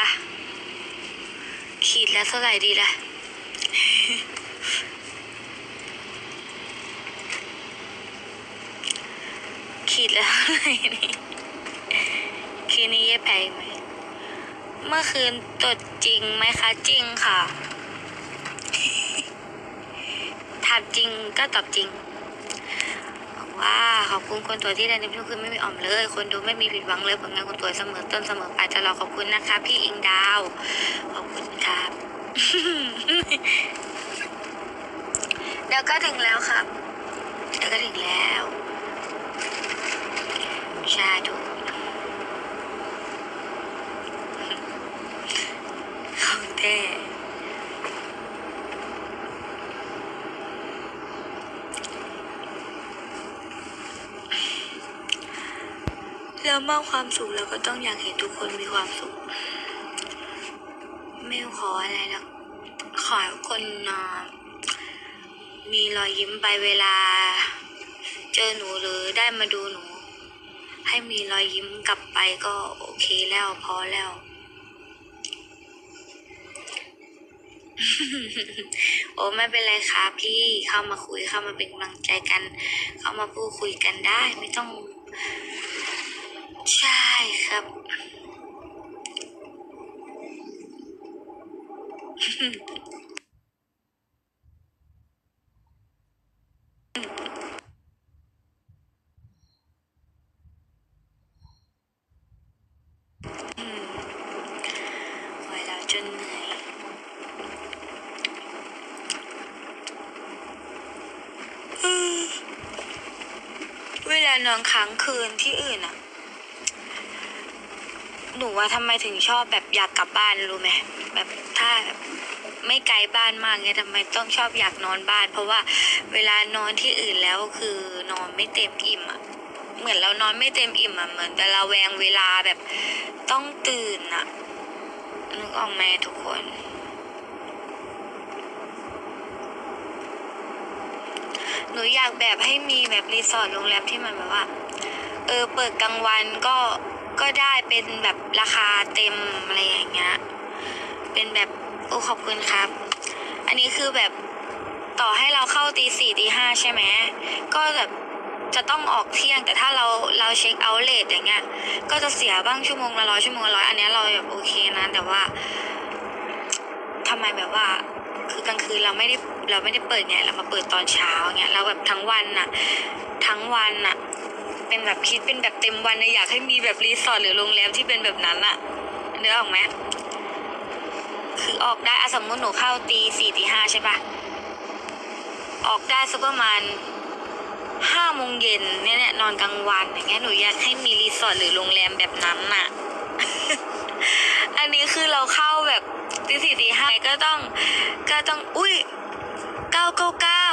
่ะขีดแล้วเท่าไหร่ดีล่ะ ขีดแล้วเท่าไหร่นี่คืนนี้ย็บแผลอีกไหม เมื่อคืนตดจริงไหมคะ จริงค่ะถามจริงก็ตอบจริง ว่าขอบคุณคนตัวที่ได้ในทุกคืนไม่มีอ่อมเลย คนดูไม่มีผิดหวังเลยผลงานคนตัวเสมอต้นเสมอปลายจะรอขอบคุณนะคะ พี่อิงดาว ขอบคุณครับเดี๋ยวก็ถึงแล้วครับเดี๋ยวก็ถึงแล้ว ชาดูของแท้ แล้วมอบความสุขเราก็ต้องอยากเห็นทุกคนมีความสุข ไม่ขออะไรหรอกขอให้คนมีรอยยิ้มไปเวลา เจอหนูหรือได้มาดูหนู ให้มีรอยยิ้มกลับไปก็โอเคแล้วพอแล้วโอ้ไม่เป็นไรครับพี่เข้ามาคุยเข้ามาเป็นกำลังใจกัน เข้ามาพูดคุยกันได้ ไม่ต้อง ใช่ครับ อืมคอยแล้วจนเหนื่อย เวลานอนค้างคืนที่อื่นอะ หนูว่าทำไมถึงชอบแบบอยากกลับบ้านรู้ไหมแบบถ้าไม่ไกลบ้านมากเนี่ยทำไมต้องชอบอยากนอนบ้าน เพราะว่าเวลานอนที่อื่นแล้วคือนอนไม่เต็มอิ่มอะเหมือนเรานอนไม่เต็มอิ่มอะเหมือนแต่เราแวงเวลาแบบต้องตื่นอะนึกออกไหมทุกคน หนูอยากแบบให้มีแบบรีสอร์ทโรงแรมที่มันแบบว่า เออเปิดกลางวันก็ ก็ได้เป็นแบบราคาเต็มอะไรอย่างเงี้ย เป็นแบบโอ้ขอบคุณครับ อันนี้คือแบบต่อให้เราเข้าตีสี่ตีห้าใช่ไหมก็แบบจะต้องออกเที่ยงแต่ถ้าเราเราเช็คเอาท์เลทอย่างเงี้ย ก็จะเสียบ้างชั่วโมงละร้อยชั่วโมงละร้อยอันนี้เราแบบโอเคนะ แต่ว่าทำไมแบบว่า คือกลางคืนเราไม่ได้เราไม่ได้เปิดไงเรามาเปิดตอนเช้าเงี้ยเราแบบทั้งวันน่ะ ทั้งวันน่ะ เป็นแบบคิดเป็นแบบเต็มวันนะอยากให้มีแบบรีสอร์ทหรือโรงแรมที่เป็นแบบนั้นอะเนื้อออกไหมคือออกได้อสมมติหนูเข้าตีสี่ตีห้าใช่ปะออกได้สักประมาณห้าโมงเย็นเนี่ยเนี่ยนอนกลางวันอย่างเงี้ยหนูอยากให้มีรีสอร์ทหรือโรงแรมแบบนั้นน่ะ อันนี้คือเราเข้าแบบตีสี่ตีห้าก็ต้องก็ต้องอุ้ยเก้าเก้าเก้า